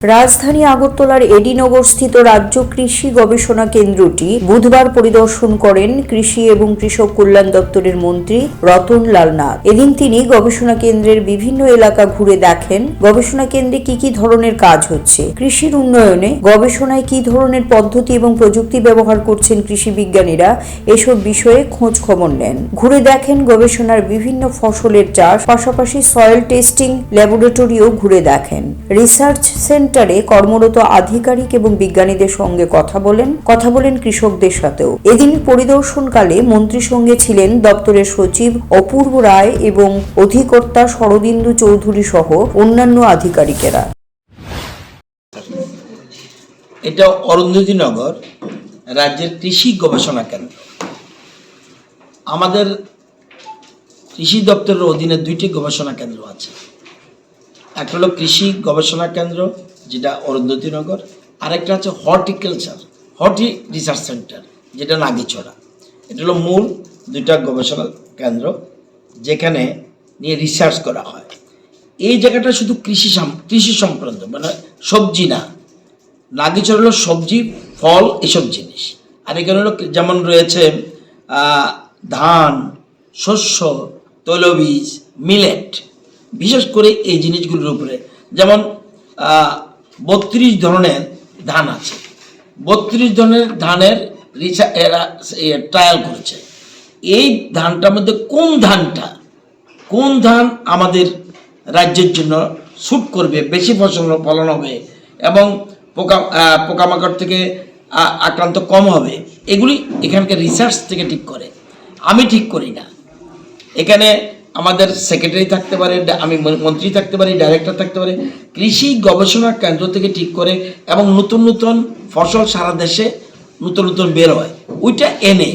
রাজধানী আগরতলার এডিনগরস্থিত রাজ্য কৃষি গবেষণা কেন্দ্রটি বুধবার পরিদর্শন করেন কৃষি এবং কৃষক কল্যাণ দপ্তরের মন্ত্রী রতন লাল নাথ। এদিন তিনি গবেষণা কেন্দ্রের বিভিন্ন এলাকা ঘুরে দেখেন গবেষণা কেন্দ্রে কি কি ধরনের কাজ হচ্ছে, কৃষির উন্নয়নে গবেষণায় কি ধরনের পদ্ধতি এবং প্রযুক্তি ব্যবহার করছেন কৃষি বিজ্ঞানীরা, এসব বিষয়ে খোঁজ খবর নেন। ঘুরে দেখেন গবেষণার বিভিন্ন ফসলের চাষ, পাশাপাশি সয়েল টেস্টিং ল্যাবরেটরিও ঘুরে দেখেন। রিসার্চ সেন্টারে কর্মরত আধিকারিক এবং বিজ্ঞানীদের সঙ্গে কথা বলেন কথা বলেন কৃষকদের সাথেও। এদিন পরিদর্শনকালে মন্ত্রীর সঙ্গে ছিলেন দপ্তরের সচিব অপূর্ব রায় এবং অধিকর্তা শরদিন্দু চৌধুরী সহ অন্যান্য আধিকারিকেরা। এটা অরুন্ধতী নগর রাজ্যের কৃষি গবেষণা কেন্দ্র। আমাদের কৃষি দপ্তরের অধীনে দুইটি গবেষণা কেন্দ্র আছে। একটা হলো কৃষি গবেষণা কেন্দ্র যেটা অরুন্ধতী নগর, আরেকটা হচ্ছে হর্টিকালচার, হর্টি রিসার্চ সেন্টার, যেটা নাগিছড়া। এটা হলো মূল দুইটা গবেষণা কেন্দ্র যেখানে নিয়ে রিসার্চ করা হয়। এই জায়গাটা শুধু কৃষি কৃষি সংক্রান্ত মানে সবজি না। নাগিচর হলো সবজি, ফল, এসব জিনিস। আর এখানে হলো যেমন রয়েছে ধান, শস্য, তৈলবীজ মিলেট বিশেষ করে এই জিনিসগুলোর উপরে। যেমন বত্রিশ ধরনের ধান আছে। বত্রিশ ধরনের ধানের রিসা এরা ট্রায়াল করেছে। এই ধানটার মধ্যে কোন ধানটা, কোন ধান আমাদের রাজ্যের জন্য স্যুট করবে, বেশি ফসল ফলন হবে এবং পোকা পোকামাকড় থেকে আক্রান্ত কম হবে, এগুলি এখানকার রিসার্চ থেকে ঠিক করে। আমি ঠিক করি না। এখানে আমাদের সেক্রেটারি থাকতে পারে আমি মন্ত্রী থাকতে পারি ডাইরেক্টর থাকতে পারে, কৃষি গবেষণা কেন্দ্র থেকে ঠিক করে এবং নতুন নতুন ফসল সারা দেশে নতুন নতুন বের হয়, ওইটা এনে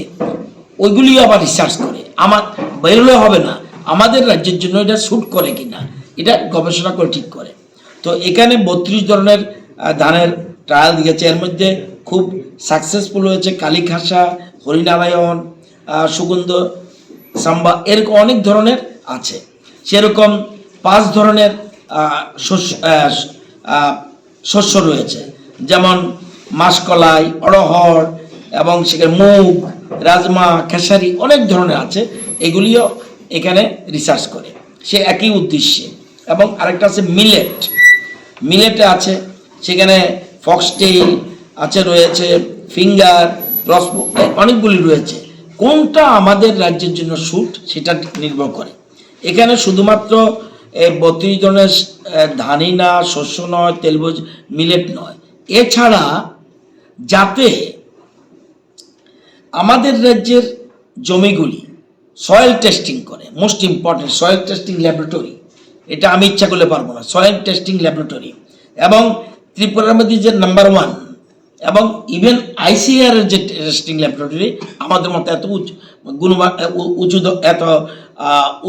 ওইগুলিও আবার রিসার্চ করে। আমার বেরোলে হবে না, আমাদের রাজ্যের জন্য এটা শ্যুট করে কিনা, এটা গবেষণা করে ঠিক করে। তো এখানে বত্রিশ ধরনের ধানের ট্রায়াল দিয়েছে, এর মধ্যে খুব সাকসেসফুল হয়েছে কালীখাসা হরিনারায়ণ সুগন্ধ সাম্বা এরকম অনেক ধরনের আছে। সেরকম পাঁচ ধরনের শস্য শস্য রয়েছে। যেমন মাসকলাই, অড়হর এবং সেখানে মুগ, রাজমা, খেসারি অনেক ধরনের আছে। এগুলিও এখানে রিসার্চ করে। সে একই উদ্দেশ্যে। এবং আরেকটা আছে মিলেট মিলেটে আছে, সেখানে ফক্সটেইল আছে, রয়েছে ফিঙ্গার রসবো অনেকগুলি রয়েছে। কোনটা আমাদের রাজ্যের জন্য স্যুট সেটা নির্ভর করে। এখানে শুধুমাত্র বত্রিশ ধরনের ধানই না, শস্য নয়, তেলবজ, মিলেট নয়। এছাড়া যাতে আমাদের রাজ্যের জমিগুলি সয়েল টেস্টিং করে most important soil testing laboratory এটা আমি ইচ্ছা করলে পারব না সয়েল টেস্টিং ল্যাবরেটরি এবং ত্রিপুরার মধ্যে যে নাম্বার ওয়ান এবং ইভেন আইসিআর এর যে টেস্টিং ল্যাবরেটরি আমাদের মতো এত গুণমান উঁচু এত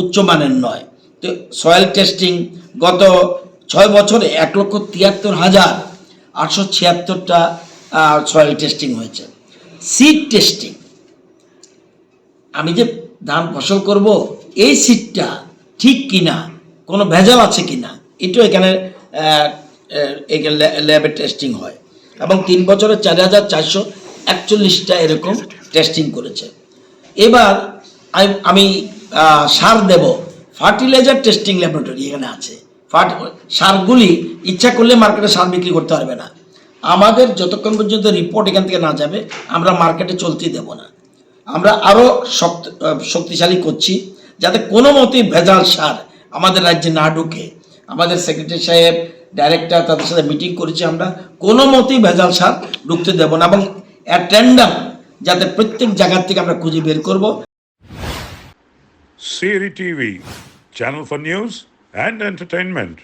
উচ্চমানের নয়। তো সয়েল টেস্টিং গত ছয় বছরে এক লক্ষ তিয়াত্তর হাজার আটশো ছিয়াত্তরটা সয়েল টেস্টিং হয়েছে। সিড টেস্টিং আমি যে ধান ফসল করব, এই সিটটা ঠিক কিনা, কোনো ভেজাল আছে কিনা, এটাও এখানে এখানে ল্যাবে টেস্টিং হয়। এবং তিন বছরে চার হাজার চারশো একচল্লিশটা এরকম টেস্টিং করেছে। এবার আমি- সার দেব। ফার্টিলাইজার টেস্টিং ল্যাবরেটরি এখানে আছে। ফার্ট সারগুলি ইচ্ছা করলে মার্কেটে সার বিক্রি করতে পারবে না। আমাদের যতক্ষণ পর্যন্ত রিপোর্ট এখান থেকে না যাবে, আমরা মার্কেটে চলতেই দেব না। আমরা আরও শক্ত শক্তিশালী করছি, যাতে কোনো মতেই ভেজাল সার আমাদের রাজ্যে না ঢুকে। আমাদের সেক্রেটারি সাহেব ডাইরেক্টর তাদের সাথে মিটিং করেছি আমরা, কোনো মতেই ভেজাল সার ঢুকতে দেব না এবং অ্যাটেন্ডাম যাতে প্রত্যেক জায়গার থেকে আমরা খুঁজে বের করব সিরি TV channel for news and entertainment.